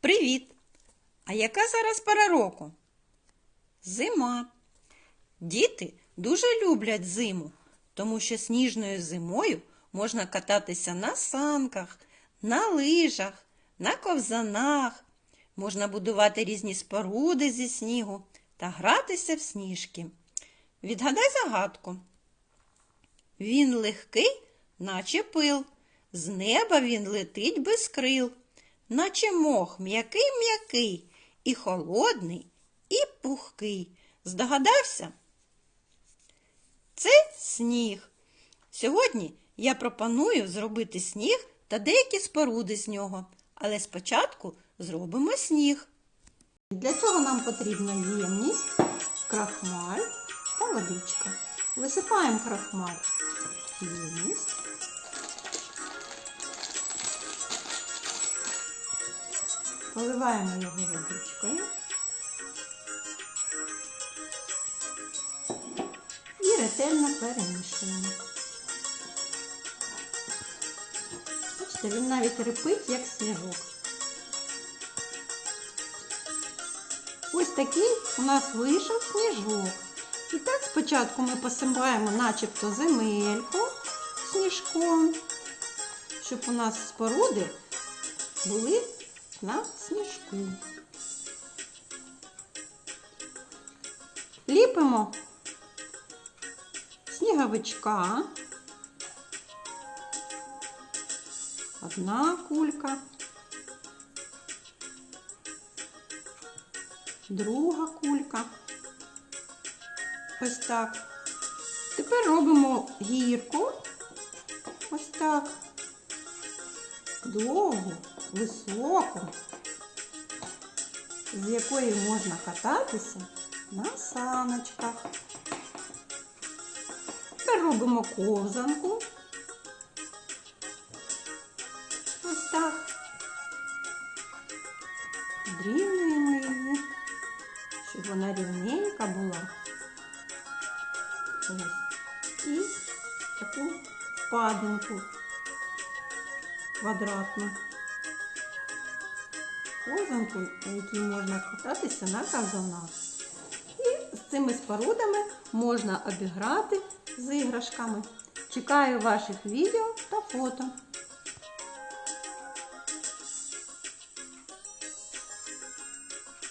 Привіт! А яка зараз пора року? Зима. Діти дуже люблять зиму, тому що сніжною зимою можна кататися на санках, на лижах, на ковзанах, можна будувати різні споруди зі снігу та гратися в сніжки. Відгадай загадку. Він легкий, наче пил, з неба він летить без крил, наче мох м'який-м'який, і холодний, і пухкий. Здогадався? Це сніг. Сьогодні я пропоную зробити сніг та деякі споруди з нього, але спочатку зробимо сніг. Для цього нам потрібна ємність, крахмаль та водичка. Висипаємо крахмаль ємність. Поливаємо його водичкою. І ретельно перемішуємо. Бачите, він навіть репить, як сніжок. Ось такий у нас вийшов сніжок. І так спочатку ми посипаємо начебто земельку сніжком, щоб у нас споруди були на сніжку. Ліпимо сніговичка. Одна кулька. Друга кулька. Ось так. Тепер робимо гірку. Ось так. Довгу, високу, з якої можна кататися на саночках. Тепер робимо ковзанку. Ось так. Дрівнюємо її, щоб вона рівненька була. Ось. І таку впадинку квадратну. Ковзанку, на якій можна кататися на казанах. І з цими спорудами можна обіграти з іграшками. Чекаю ваших відео та фото.